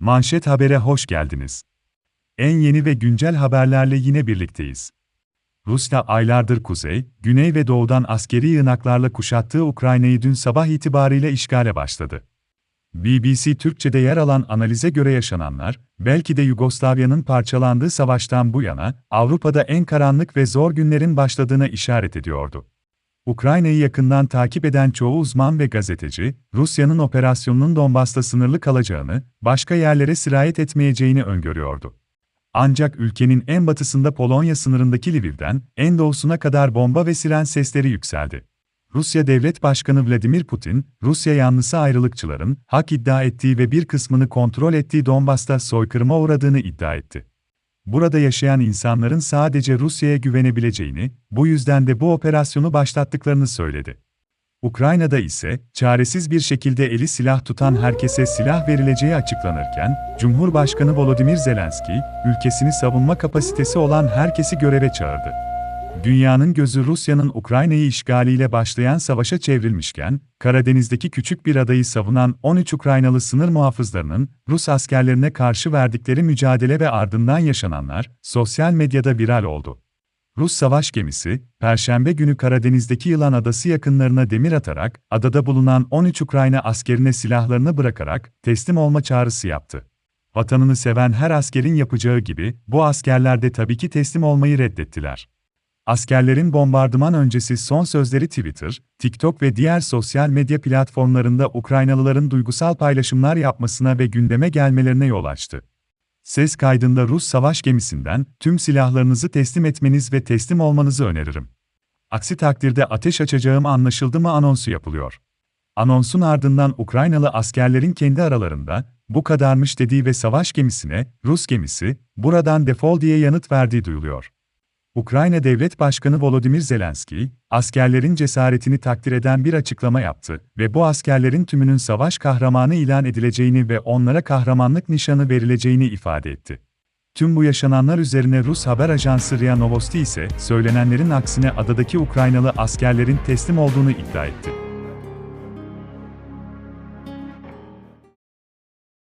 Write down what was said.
Manşet Haber'e hoş geldiniz. En yeni ve güncel haberlerle yine birlikteyiz. Rusya aylardır kuzey, güney ve doğudan askeri yığınaklarla kuşattığı Ukrayna'yı dün sabah itibariyle işgale başladı. BBC Türkçe'de yer alan analize göre yaşananlar, belki de Yugoslavya'nın parçalandığı savaştan bu yana, Avrupa'da en karanlık ve zor günlerin başladığına işaret ediyordu. Ukrayna'yı yakından takip eden çoğu uzman ve gazeteci, Rusya'nın operasyonunun Donbas'ta sınırlı kalacağını, başka yerlere sirayet etmeyeceğini öngörüyordu. Ancak ülkenin en batısında Polonya sınırındaki Lviv'den, en doğusuna kadar bomba ve siren sesleri yükseldi. Rusya Devlet Başkanı Vladimir Putin, Rusya yanlısı ayrılıkçıların hak iddia ettiği ve bir kısmını kontrol ettiği Donbas'ta soykırıma uğradığını iddia etti. Burada yaşayan insanların sadece Rusya'ya güvenebileceğini, bu yüzden de bu operasyonu başlattıklarını söyledi. Ukrayna'da ise çaresiz bir şekilde eli silah tutan herkese silah verileceği açıklanırken, Cumhurbaşkanı Volodymyr Zelenski, ülkesini savunma kapasitesi olan herkesi göreve çağırdı. Dünyanın gözü Rusya'nın Ukrayna'yı işgaliyle başlayan savaşa çevrilmişken, Karadeniz'deki küçük bir adayı savunan 13 Ukraynalı sınır muhafızlarının Rus askerlerine karşı verdikleri mücadele ve ardından yaşananlar sosyal medyada viral oldu. Rus savaş gemisi, Perşembe günü Karadeniz'deki Yılan Adası yakınlarına demir atarak, adada bulunan 13 Ukrayna askerine silahlarını bırakarak teslim olma çağrısı yaptı. Vatanını seven her askerin yapacağı gibi, bu askerler de tabii ki teslim olmayı reddettiler. Askerlerin bombardıman öncesi son sözleri Twitter, TikTok ve diğer sosyal medya platformlarında Ukraynalıların duygusal paylaşımlar yapmasına ve gündeme gelmelerine yol açtı. Ses kaydında Rus savaş gemisinden tüm silahlarınızı teslim etmeniz ve teslim olmanızı öneririm. Aksi takdirde ateş açacağım anlaşıldı mı anonsu yapılıyor. Anonsun ardından Ukraynalı askerlerin kendi aralarında bu kadarmış dediği ve savaş gemisine Rus gemisi buradan defol diye yanıt verdiği duyuluyor. Ukrayna Devlet Başkanı Volodymyr Zelenski, askerlerin cesaretini takdir eden bir açıklama yaptı ve bu askerlerin tümünün savaş kahramanı ilan edileceğini ve onlara kahramanlık nişanı verileceğini ifade etti. Tüm bu yaşananlar üzerine Rus haber ajansı RIA Novosti ise söylenenlerin aksine adadaki Ukraynalı askerlerin teslim olduğunu iddia etti.